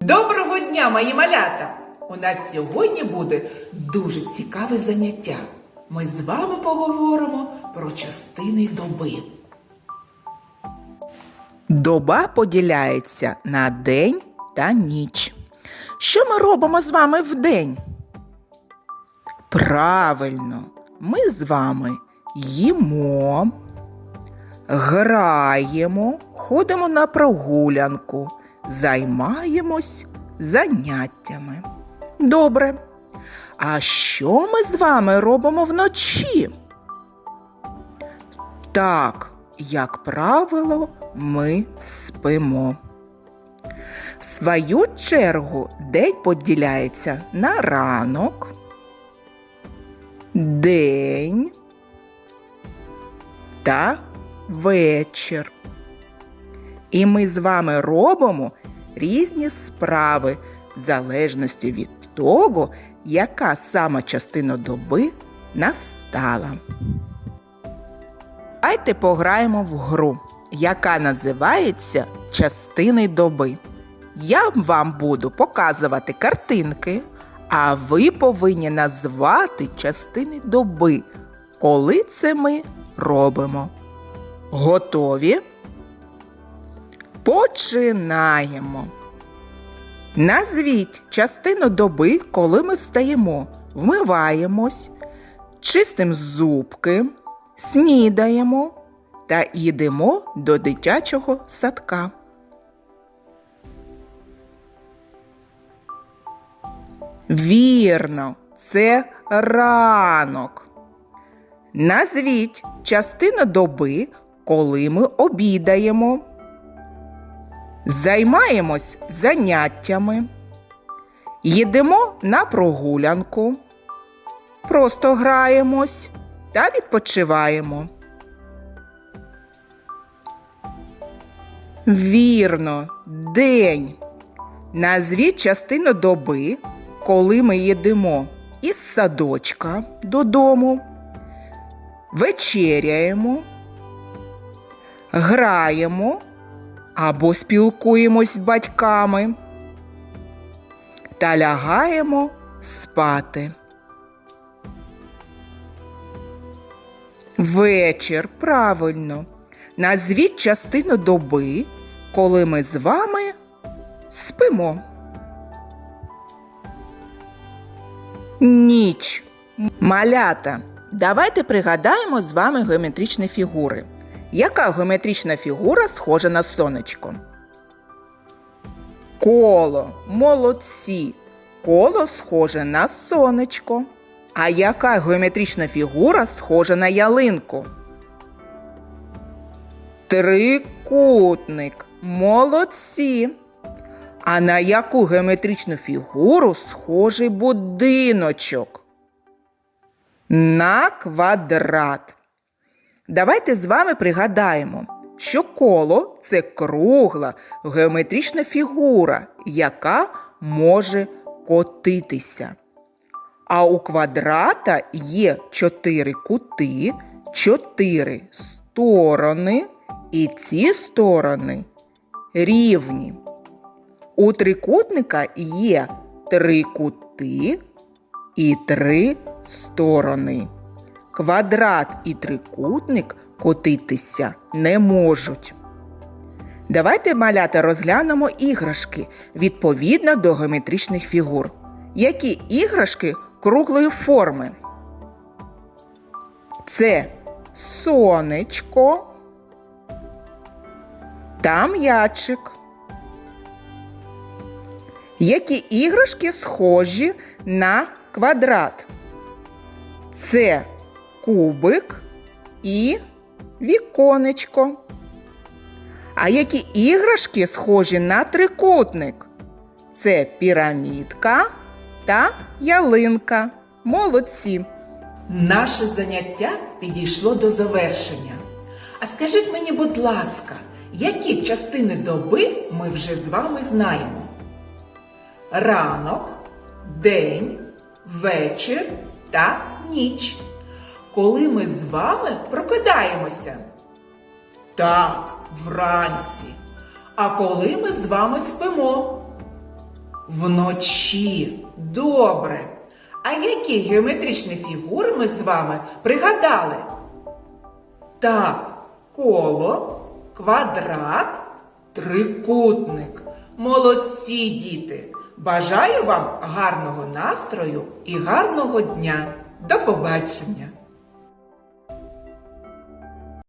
Доброго дня, мої малята! У нас сьогодні буде дуже цікаве заняття. Ми з вами поговоримо про частини доби. Доба поділяється на день та ніч. Що ми робимо з вами вдень? Правильно, ми з вами їмо, граємо, ходимо на прогулянку, займаємось заняттями. Добре. А що ми з вами робимо вночі? Так, як правило, ми спимо. В свою чергу день поділяється на ранок, день та вечір. І ми з вами робимо різні справи в залежності від того, яка саме частина доби настала. Давайте пограємо в гру, яка називається Частини доби. Я вам буду показувати картинки, а ви повинні назвати частини доби, коли це ми робимо. Готові? Починаємо. Назвіть частину доби, коли ми встаємо, вмиваємось, чистим зубки, снідаємо та йдемо до дитячого садка. Вірно, це ранок. Назвіть частину доби, коли ми обідаємо. Займаємось заняттями, їдемо на прогулянку, просто граємось та відпочиваємо. Вірно, день. Назвіть частину доби, коли ми їдемо із садочка додому, вечеряємо, граємо або спілкуємось з батьками та лягаємо спати. Вечір, правильно. Назвіть частину доби, коли ми з вами спимо. Ніч. Малята. Давайте пригадаємо з вами геометричні фігури. Яка геометрична фігура схожа на сонечко? Коло. Молодці. Коло схоже на сонечко. А яка геометрична фігура схожа на ялинку? Трикутник. Молодці. А на яку геометричну фігуру схожий будиночок? На квадрат. Давайте з вами пригадаємо, що коло це кругла геометрична фігура, яка може котитися. А у квадрата є чотири кути, чотири сторони, і ці сторони рівні. У трикутника є три кути і три сторони. Квадрат і трикутник котитися не можуть. Давайте малята розглянемо іграшки відповідно до геометричних фігур. Які іграшки круглої форми? Це сонечко та м'ячик. Які іграшки схожі на квадрат? Це кубик і віконечко. А які іграшки схожі на трикутник? Це пірамідка та ялинка. Молодці. Наше заняття підійшло до завершення. А скажіть мені, будь ласка, які частини доби ми вже з вами знаємо? Ранок, день, вечір та ніч. Коли ми з вами прокидаємося? Так, вранці. А коли ми з вами спимо? Вночі. Добре. А які геометричні фігури ми з вами пригадали? Так, коло, квадрат, трикутник. Молодці, діти! Бажаю вам гарного настрою і гарного дня. До побачення!